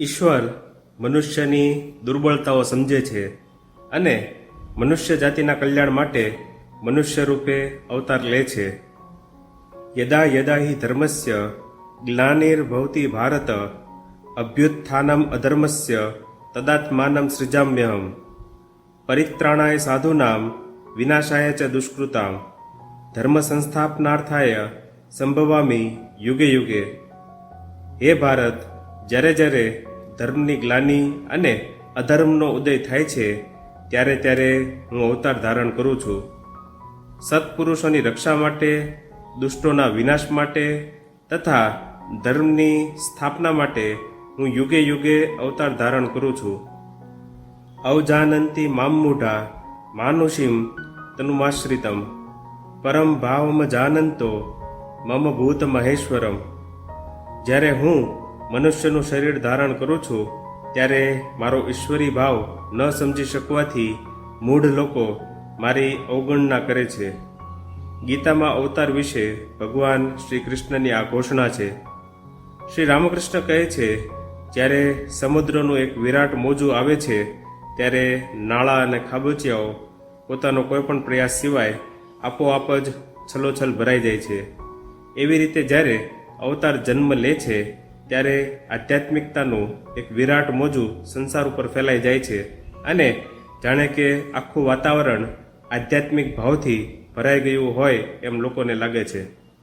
ઈશ્વર મનુષ્યની દુર્બળતાઓ સમજે છે અને મનુષ્ય જાતિના કલ્યાણ માટે મનુષ્ય રૂપે અવતાર લે છે. યદા યદા હિ ધર્મસ્ય જ્ઞાનિર્ભવતિ ભારત અભ્યુત્થાનમ અધર્મસ્ય તદાત્માનમ સૃજામ્યહમ પરિત્રાણાય સાધુનામ વિનાશાય ચ દુષ્કૃતામ ધર્મ સંસ્થાપનાર્થાય સંભવામી યુગે યુગે. હે ભારત જ્યારે જ્યારે ધર્મની ગ્લાની અને અધર્મનો ઉદય થાય છે, ત્યારે ત્યારે હું અવતાર ધારણ કરું છું. સત્પુરુષોની રક્ષા માટે, દુષ્ટોના વિનાશ માટે તથા ધર્મની સ્થાપના માટે હું યુગે યુગે અવતાર ધારણ કરું છું. અવજાનંતી મામૂઢા માનુષીમ તનુમાશ્રિતમ. પરમ ભાવમ જાનંતો મમ ભૂત મહેશ્વરમ. જ્યારે હું મનુષ્યનું શરીર ધારણ કરું છું, ત્યારે મારો ઈશ્વરી ભાવ ન સમજી શકવાથી મૂઢ લોકો મારી અવગણના કરે છે. ગીતામાં અવતાર વિશે ભગવાન શ્રી કૃષ્ણની આ ઘોષણા છે. શ્રી રામકૃષ્ણ કહે છે, જ્યારે સમુદ્રનું એક વિરાટ મોજું આવે છે, ત્યારે નાળા અને ખાબોચિયાઓ પોતાનો કોઈપણ પ્રયાસ સિવાય આપોઆપ જ છલોછલ ભરાઈ જાય છે. એવી રીતે જ્યારે અવતાર જન્મ લે છે ત્યારે આધ્યાત્મિકતાનું એક વિરાટ મોજું સંસાર ઉપર ફેલાઈ જાય છે અને જાણે કે આખું વાતાવરણ આધ્યાત્મિક ભાવથી ભરાઈ ગયું હોય એમ લોકોને લાગે છે.